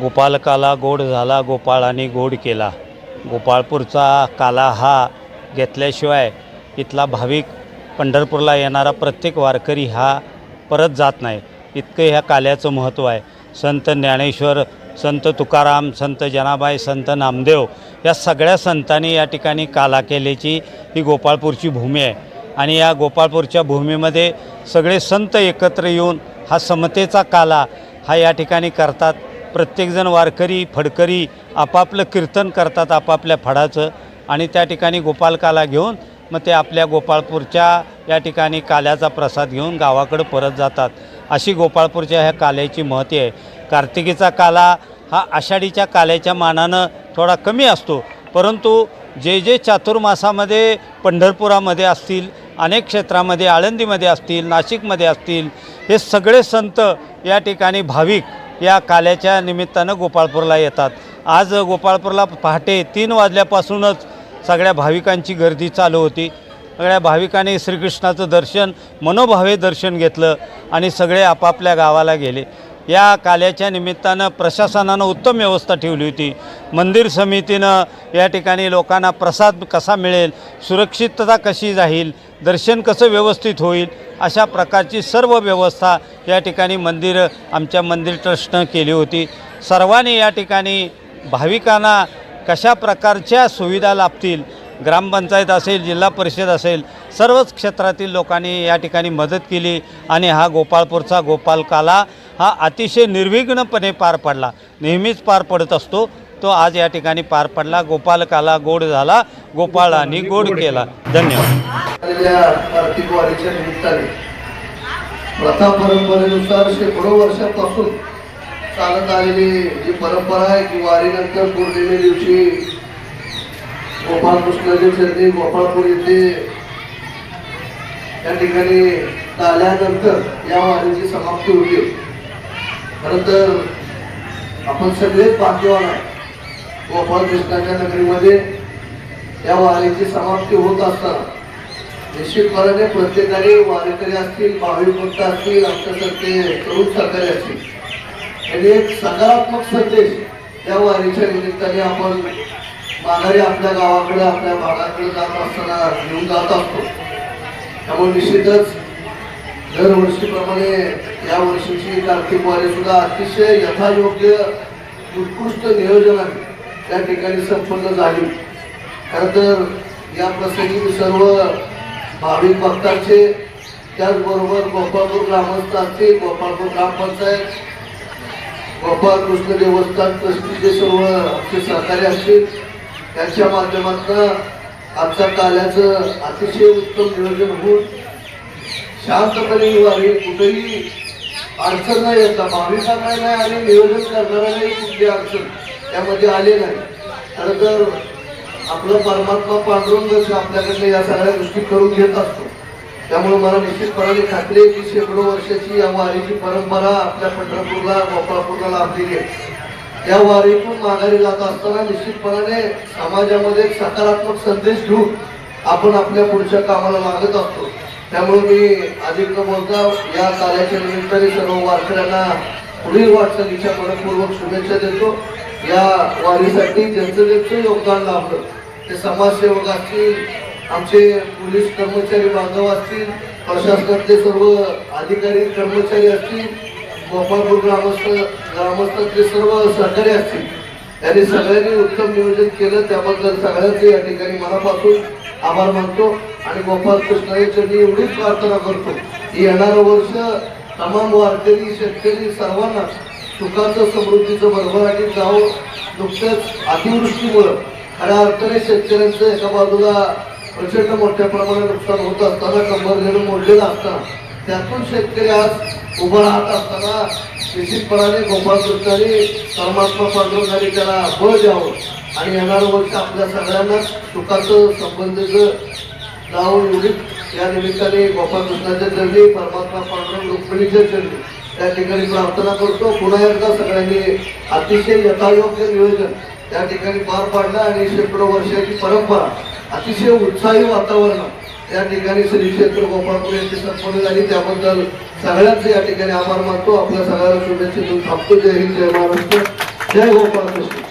गोपालकाला गोड झाला गोपाळाने गोड केला. गोपाळपूरचा काला हा घेतल्याशिवाय इथला भाविक पंढरपूरला येणारा प्रत्येक वारकरी हा परत जात नाही. इतकं ह्या काल्याचं महत्त्व आहे. संत ज्ञानेश्वर संत तुकाराम संत जनाबाई संत नामदेव या सगळ्या संतांनी या ठिकाणी काला केल्याची ही गोपाळपूरची भूमी आहे. आणि या गोपाळपूरच्या भूमीमध्ये सगळे संत एकत्र येऊन हा समतेचा काला हा या ठिकाणी करतात. प्रत्येकजण वारकरी फडकरी आपापलं कीर्तन करतात आपापल्या फडाचं आणि त्या ठिकाणी गोपालकाला घेऊन मग ते आपल्या गोपाळपूरच्या या ठिकाणी काल्याचा प्रसाद घेऊन गावाकडं परत जातात. अशी गोपाळपूरच्या ह्या काल्याची महती आहे. कार्तिकीचा काला हा आषाढीच्या काल्याच्या मानानं थोडा कमी असतो. परंतु जे जे चातुर्मासामध्ये पंढरपुरामध्ये असतील अनेक क्षेत्रामध्ये आळंदीमध्ये असतील नाशिकमध्ये असतील हे सगळे संत या ठिकाणी भाविक या काल्याच्या निमित्तानं गोपाळपूरला येतात. आज गोपाळपूरला पहाटे तीन वाजल्यापासूनच सगळ्या भाविकांची गर्दी चालू होती. सगळ्या भाविकांनी श्रीकृष्णाचं दर्शन मनोभावे दर्शन घेतलं आणि सगळे आपापल्या गावाला गेले. या काल्याच्या निमित्तानं प्रशासनानं उत्तम व्यवस्था ठेवली होती. मंदिर समितीनं या ठिकाणी लोकांना प्रसाद कसा मिळेल सुरक्षितता कशी राहील दर्शन कसं व्यवस्थित होईल अशा प्रकारची सर्व व्यवस्था या ठिकाणी मंदिर आमच्या मंदिर ट्रस्टनं केली होती. सर्वांनी या ठिकाणी भाविकांना कशा प्रकारच्या सुविधा लाभतील ग्रामपंचायत असेल जिल्हा परिषद असेल सर्वच क्षेत्रातील लोकांनी या ठिकाणी मदत केली आणि हा गोपाळपूरचा गोपालकाला हा अतिशय निर्विघ्नपणे पार पडला. नेहमीच पार पडत असतो. तो आज या ठिकाणी पार पडला. गोपालकाला गोड झाला. गोपाळाने गोड केला. धन्यवाद. आर्थिक निमित्ताने प्रथा परंपरेनुसार शेकडो वर्षापासून चालत आलेली जी परंपरा आहे की वारीनंतर पौर्णिमे दिवशी गोपाळकृष्णाचे चरणी गोपाळपूर येथे या ठिकाणी आल्यानंतर या वारीची समाप्ती होते. खरं तर आपण सगळेच भाग्यवान आहे गोपाळकृष्णाच्या नगरीमध्ये या वारीची समाप्ती होत असताना निश्चितपणाने प्रत्येकाने वारकरी असतील भाविक भक्त असतील आमच्यासारखे तरुण सरकारी असतील यांनी एक सकारात्मक संदेश या वारीच्या निमित्ताने आपण माघारी आपल्या गावाकडे आपल्या भागाकडे जात असताना घेऊन जात असतो. त्यामुळे निश्चितच दरवर्षीप्रमाणे या वर्षीची कार्तिक वारी सुद्धा अतिशय यथायोग्य उत्कृष्ट नियोजनाने त्या ठिकाणी संपन्न झाली. खरं तर या प्रसंगी मी सर्व भाविक भक्तांचे त्याचबरोबर गोपाळपूर ग्रामस्थ असतील गोपाळपूर ग्रामपंचायत गोपाळ कृष्ण देवस्थान ट्रस्टीचे सर्व आमचे सहकारी असतील त्यांच्या माध्यमातून आमच्या कार्याचं अतिशय उत्तम नियोजन होऊन शांतपणे ही वारी कुठेही अडचण नाही येता. भाविकांना नाही आणि नियोजन करणाऱ्यालाही कुठली अडचण त्यामध्ये आले नाही. खरं तर आपलं परमात्मा पांडुरंगच आपल्याकडनं या सगळ्या गोष्टी करून घेत असतो त्यामुळे मला निश्चितपणाने खात्री आहे की शेकडो वर्षाची या वारीची परंपरा आपल्या पंढरपूरला गोपाळपूरला लाभलेली आहे. या वारीतून माघारी जात असताना निश्चितपणाने समाजामध्ये एक सकारात्मक संदेश घेऊन आपण आपल्या पुढच्या कामाला लागत असतो. त्यामुळे मी अधिक न बोलता या कार्याच्या निमित्ताने सर्व वारकऱ्यांना पुढील वाटचालीच्या मनपूर्वक शुभेच्छा देतो. या वारीसाठी ज्यांचं ज्यांचं योगदान लाभलं ते समाजसेवक असतील आमचे पोलीस कर्मचारी बांधव असतील प्रशासनातले सर्व अधिकारी कर्मचारी असतील गोपाळपूर ग्रामस्थ ग्रामस्थातले सर्व सहकारी असतील त्यांनी सगळ्यांनी उत्तम नियोजन केलं. त्याबद्दल सगळ्यांचे या ठिकाणी मनापासून आभार मानतो. आणि गोपाळ कृष्णाची एवढीच प्रार्थना करतो की येणारं वर्ष तमाम वारकरी शेतकरी सर्वांना सुखाचं समृद्धीचं भरभराटीत जावं नुकतंच अतिवृष्टीमुळं. खऱ्या अर्थाने शेतकऱ्यांचं एका बाजूला प्रचंड मोठ्या प्रमाणात नुकसान होत असताना कंबर घेणं मोडलेलं असताना त्यातून शेतकरी आज उभं राहत असताना निश्चितपणाने गोपाळ कृष्णाने परमात्मा पांडुरंगाने त्याला बळ द्यावं. आणि येणारं वर्ष आपल्या सगळ्यांना सुखाचं संबंधीचं नाव एवढीच या निमित्ताने गोपाळकृष्णाच्या चरणी परमात्मा पांडुरंग रुक्मिणीच्या चरणी त्या ठिकाणी प्रार्थना करतो. पुन्हा एकदा सगळ्यांनी अतिशय यथायोग्य नियोजन त्या ठिकाणी पार पाडलं आणि शेकडो वर्षाची परंपरा अतिशय उत्साही वातावरण या ठिकाणी श्री क्षेत्र गोपाळपूर यांची संपन्न झाली. त्याबद्दल सगळ्यांचे या ठिकाणी आभार मानतो. आपल्या सगळ्यांना शुभेच्छा देऊन थांबतो. जय हिंद जय महाराष्ट्र जय गोपाळकृष्ण